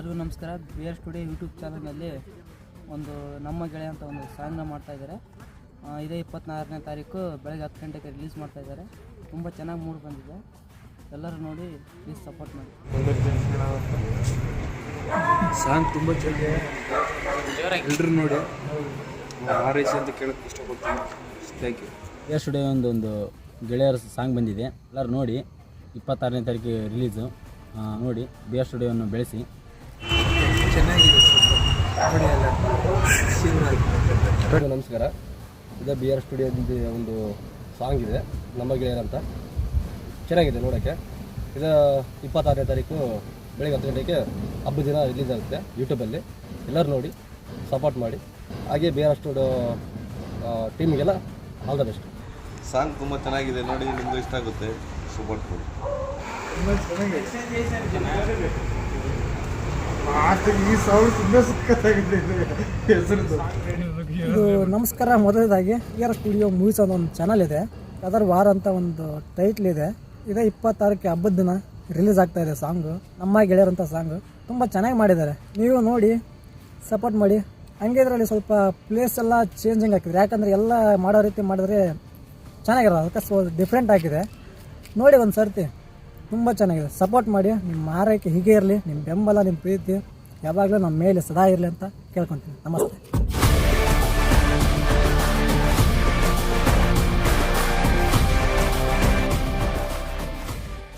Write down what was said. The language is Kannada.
ಬಿ ಆರ್ ಸ್ಟುಡಿಯೋ ಯೂಟ್ಯೂಬ್ ಚಾನಲ್ನಲ್ಲಿ ಒಂದು ನಮ್ಮ ಗೆಳೆಯ ಅಂತ ಒಂದು ಸಾಂಗ್ನ ಮಾಡ್ತಾ ಇದ್ದಾರೆ. ಆ, ಇದೇ ಇಪ್ಪತ್ತ್ನಾರನೇ ತಾರೀಕು ಬೆಳಗ್ಗೆ ಹತ್ತು ಗಂಟೆಗೆ ರಿಲೀಸ್ ಮಾಡ್ತಾ ಇದ್ದಾರೆ. ತುಂಬ ಚೆನ್ನಾಗಿ ಮೂಡ್ ಬಂದಿದೆ. ಎಲ್ಲರೂ ನೋಡಿ ಪ್ಲೀಸ್ ಸಪೋರ್ಟ್ ಮಾಡಿ. ಸಾಂಗ್ ತುಂಬ ಚೆನ್ನಾಗಿದೆ. ಎಲ್ಲರೂ ನೋಡಿ. ಅಂತ ಕೇಳೋಕ್ಕೆ ಇಷ್ಟಪಡ್ತೀನಿ. Thank you B R studio ಒಂದು ಒಂದು ಗೆಳೆಯರ ಸಾಂಗ್ ಬಂದಿದೆ. ಎಲ್ಲರೂ ನೋಡಿ. ಇಪ್ಪತ್ತಾರನೇ ತಾರೀಕು ರಿಲೀಸು ನೋಡಿ. ಬಿ ಆರ್ ಸ್ಟುಡಿಯೋವನ್ನು ಬೆಳೆಸಿ. ಚೆನ್ನಾಗಿದೆ ನಮಸ್ಕಾರ. ಇದೇ ಬಿ ಆರ್ ಸ್ಟುಡಿಯೋದಿಂದ ಒಂದು ಸಾಂಗ್ ಇದೆ ನಮ್ಮ ಗೆಳೆಯರ್ ಅಂತ. ಚೆನ್ನಾಗಿದೆ ನೋಡೋಕ್ಕೆ. ಇದು ಇಪ್ಪತ್ತಾರನೇ ತಾರೀಕು ಬೆಳಗ್ಗೆ ಹತ್ತು ಗಂಟೆಗೆ ಹಬ್ಬದ ದಿನ ರಿಲೀಸ್ ಆಗುತ್ತೆ ಯೂಟ್ಯೂಬಲ್ಲಿ ಎಲ್ಲರೂ ನೋಡಿ ಸಪೋರ್ಟ್ ಮಾಡಿ. ಹಾಗೆ ಬಿ ಆರ್ ಸ್ಟುಡಿಯೋ ಟೀಮಿಗೆಲ್ಲ ಆಲ್ ದ ಬೆಸ್ಟ್ ಸಾಂಗ್ ತುಂಬ ಚೆನ್ನಾಗಿದೆ ನೋಡಿ ನಿಮಗೂ ಇಷ್ಟ ಆಗುತ್ತೆ. ಸಪೋರ್ಟ್ ಕೊಡಿ ಇದು ನಮಸ್ಕಾರ ಮೊದಲದಾಗಿ ಆರ್ ಸ್ಟುಡಿಯೋ ಮೂವೀಸ್ ಅನ್ನೋ ಒಂದು ಚಾನಲ್ ಇದೆ. ಅದರ ವಾರ್ ಅಂತ ಒಂದು ಟೈಟ್ಲ್ ಇದೆ. ಇದೇ ಇಪ್ಪತ್ತಾರಕ್ಕೆ ಹಬ್ಬದ ದಿನ ರಿಲೀಸ್ ಆಗ್ತಾ ಇದೆ ಸಾಂಗು ನಮ್ಮ ಗೆಳೆಯರಂತ ಸಾಂಗು ತುಂಬ ಚೆನ್ನಾಗಿ ಮಾಡಿದ್ದಾರೆ. ನೀವು ನೋಡಿ ಸಪೋರ್ಟ್ ಮಾಡಿ. ಹಂಗೆ ಇದರಲ್ಲಿ ಸ್ವಲ್ಪ ಪ್ಲೇಸ್ ಎಲ್ಲ ಚೇಂಜಿಂಗ್ ಹಾಕಿದ್ರೆ, ಯಾಕಂದರೆ ಎಲ್ಲ ಮಾಡೋ ರೀತಿ ಮಾಡಿದ್ರೆ ಚೆನ್ನಾಗಿರಲ್ಲ ಅದಕ್ಕೆ ಸೊ ಡಿಫ್ರೆಂಟ್ ಆಗಿದೆ. ನೋಡಿ ಒಂದು ಸರ್ತಿ ತುಂಬ ಚೆನ್ನಾಗಿದೆ. ಸಪೋರ್ಟ್ ಮಾಡಿ. ನಿಮ್ಮ ಆರೈಕೆ ಹೀಗೆ ಇರಲಿ, ನಿಮ್ಮ ಬೆಂಬಲ, ನಿಮ್ಮ ಪ್ರೀತಿ. ಯಾವಾಗಲೂ ನಮ್ಮ ಮೇಲೆ ಸದಾ ಇರಲಿ ಅಂತ ಕೇಳ್ಕೊತೀನಿ. ನಮಸ್ತೆ.